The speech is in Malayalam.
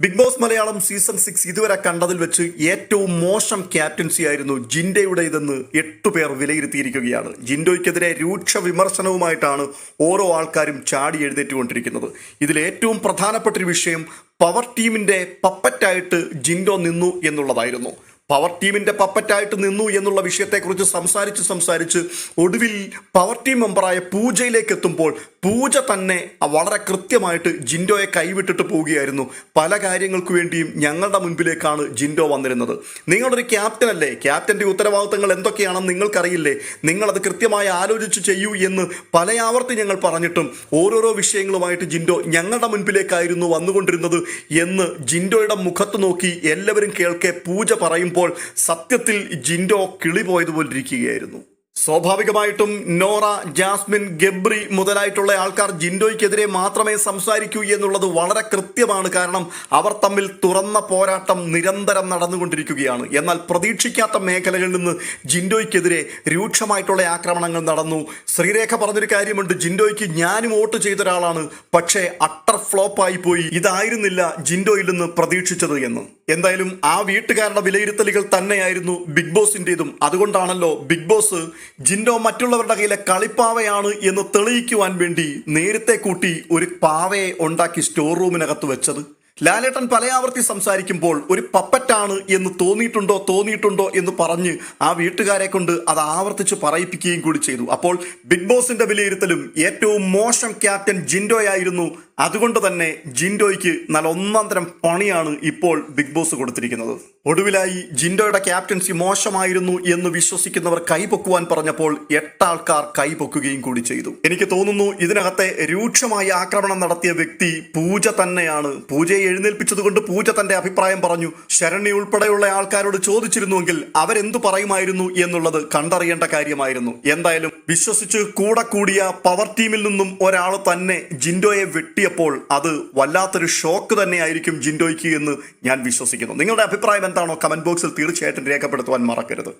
Bigg Boss Malayalam season six ഇതുവരെ കണ്ടതിൽ വെച്ച് ഏറ്റവും മോശം ക്യാപ്റ്റൻസി ആയിരുന്നു ജിൻഡയുടേതെന്ന് എട്ടു പേർ വിലയിരുത്തിയിരിക്കുകയാണ്. ജിൻഡോയ്ക്കെതിരെ രൂക്ഷ വിമർശനവുമായിട്ടാണ് ഓരോ ആൾക്കാരും ചാടി എഴുന്നേറ്റുകൊണ്ടിരിക്കുന്നത്. ഇതിൽ ഏറ്റവും പ്രധാനപ്പെട്ട ഒരു വിഷയം പവർ ടീമിന്റെ പപ്പറ്റായിട്ട് ജിൻഡോ നിന്നു എന്നുള്ളതായിരുന്നു. പവർ ടീമിന്റെ പപ്പറ്റായിട്ട് നിന്നു എന്നുള്ള വിഷയത്തെക്കുറിച്ച് സംസാരിച്ച് സംസാരിച്ച് ഒടുവിൽ പവർ ടീം മെമ്പറായ പൂജയിലേക്ക് എത്തുമ്പോൾ പൂജ തന്നെ വളരെ കൃത്യമായിട്ട് ജിൻഡോയെ കൈവിട്ടിട്ട് പോവുകയായിരുന്നു. പല കാര്യങ്ങൾക്ക് വേണ്ടിയും ഞങ്ങളുടെ മുൻപിലേക്കാണ് ജിൻഡോ വന്നിരുന്നത്. നിങ്ങളൊരു ക്യാപ്റ്റൻ അല്ലേ? ക്യാപ്റ്റന്റെ ഉത്തരവാദിത്തങ്ങൾ എന്തൊക്കെയാണെന്ന് നിങ്ങൾക്കറിയില്ലേ? നിങ്ങളത് കൃത്യമായി ആലോചിച്ച് ചെയ്യൂ എന്ന് പല ആവർത്തി ഞങ്ങൾ പറഞ്ഞിട്ടും ഓരോരോ വിഷയങ്ങളുമായിട്ട് ജിൻഡോ ഞങ്ങളുടെ മുൻപിലേക്കായിരുന്നു വന്നുകൊണ്ടിരുന്നത് എന്ന് ജിൻഡോയുടെ മുഖത്ത് നോക്കി എല്ലാവരും കേൾക്കെ പൂജ പറയുമ്പോൾ സത്യത്തിൽ ജിൻഡോ കിളി പോയതുപോലെ ഇരിക്കുകയായിരുന്നു സ്വാഭാവികമായിട്ടും നോറ ജാസ്മിൻ ഗബ്രി മുതലായിട്ടുള്ള ആൾക്കാർ ജിൻഡോയ്ക്കെതിരെ മാത്രമേ സംസാരിക്കൂ എന്നുള്ളത് വളരെ കൃത്യമാണ്. കാരണം അവർ തമ്മിൽ തുറന്ന പോരാട്ടം നിരന്തരം നടന്നുകൊണ്ടിരിക്കുകയാണ്. എന്നാൽ പ്രതീക്ഷിക്കാത്ത മേഖലകളിൽ നിന്ന് ജിൻഡോയ്ക്കെതിരെ രൂക്ഷമായിട്ടുള്ള ആക്രമണങ്ങൾ നടന്നു. ശ്രീരേഖ പറഞ്ഞൊരു കാര്യമുണ്ട്. ജിൻഡോയ്ക്ക് ഞാനും വോട്ട് ചെയ്ത ഒരാളാണ് പക്ഷേ അട്ടർ ഫ്ലോപ്പായി പോയി. ഇതായിരുന്നില്ല ജിൻഡോയിൽ നിന്ന് പ്രതീക്ഷിച്ചത് എന്ന്. എന്തായാലും ആ വീട്ടുകാരുടെ വിലയിരുത്തലുകൾ തന്നെയായിരുന്നു ബിഗ് ബോസിന്റെതും അതുകൊണ്ടാണല്ലോ ബിഗ് ബോസ് ജിൻഡോ മറ്റുള്ളവരുടെ കയ്യിലെ കളിപ്പാവയാണ് എന്ന് തെളിയിക്കുവാൻ വേണ്ടി നേരത്തെ കൂട്ടി ഒരു പാവയെ ഉണ്ടാക്കി സ്റ്റോർ റൂമിനകത്ത് വെച്ചത്. ലാലേട്ടൻ പലയാവർത്തി സംസാരിക്കുമ്പോൾ ഒരു പപ്പറ്റാണ് എന്ന് തോന്നിയിട്ടുണ്ടോ തോന്നിയിട്ടുണ്ടോ എന്ന് പറഞ്ഞ് ആ വീട്ടുകാരെ കൊണ്ട് അത് ആവർത്തിച്ച് പറയിപ്പിക്കുകയും കൂടി ചെയ്തു. അപ്പോൾ ബിഗ് ബോസിന്റെ വിലയിരുത്തലും ഏറ്റവും മോശം ക്യാപ്റ്റൻ ജിൻഡോയായിരുന്നു അതുകൊണ്ട് തന്നെ ജിൻഡോയ്ക്ക് നല്ല ഒന്നാം തരം പണിയാണ് ഇപ്പോൾ ബിഗ് ബോസ് കൊടുത്തിരിക്കുന്നത്. ഒടുവിലായി ജിൻഡോയുടെ ക്യാപ്റ്റൻസി മോശമായിരുന്നു എന്ന് വിശ്വസിക്കുന്നവർ കൈപൊക്കുവാൻ പറഞ്ഞപ്പോൾ എട്ടാൾക്കാർ കൈപൊക്കുകയും കൂടി ചെയ്തു. എനിക്ക് തോന്നുന്നു ഇതിനകത്തെ രൂക്ഷമായ ആക്രമണം നടത്തിയ വ്യക്തി പൂജ തന്നെയാണ്. പൂജയെ എഴുന്നേൽപ്പിച്ചതുകൊണ്ട് പൂജ തന്റെ അഭിപ്രായം പറഞ്ഞു. ശരണി ഉൾപ്പെടെയുള്ള ആൾക്കാരോട് ചോദിച്ചിരുന്നുവെങ്കിൽ അവരെന്തു പറയുമായിരുന്നു എന്നുള്ളത് കണ്ടറിയേണ്ട കാര്യമായിരുന്നു. എന്തായാലും വിശ്വസിച്ച് കൂടെ കൂടിയ പവർ ടീമിൽ നിന്നും ഒരാൾ തന്നെ ജിൻഡോയെ വെട്ടിയപ്പോൾ അത് വല്ലാത്തൊരു ഷോക്ക് തന്നെയായിരിക്കും ജിൻഡോയ്ക്ക് എന്ന് ഞാൻ വിശ്വസിക്കുന്നു. നിങ്ങളുടെ അഭിപ്രായം എന്താണോ കമന്റ് ബോക്സിൽ തീർച്ചയായിട്ടും രേഖപ്പെടുത്തുവാൻ മറക്കരുത്.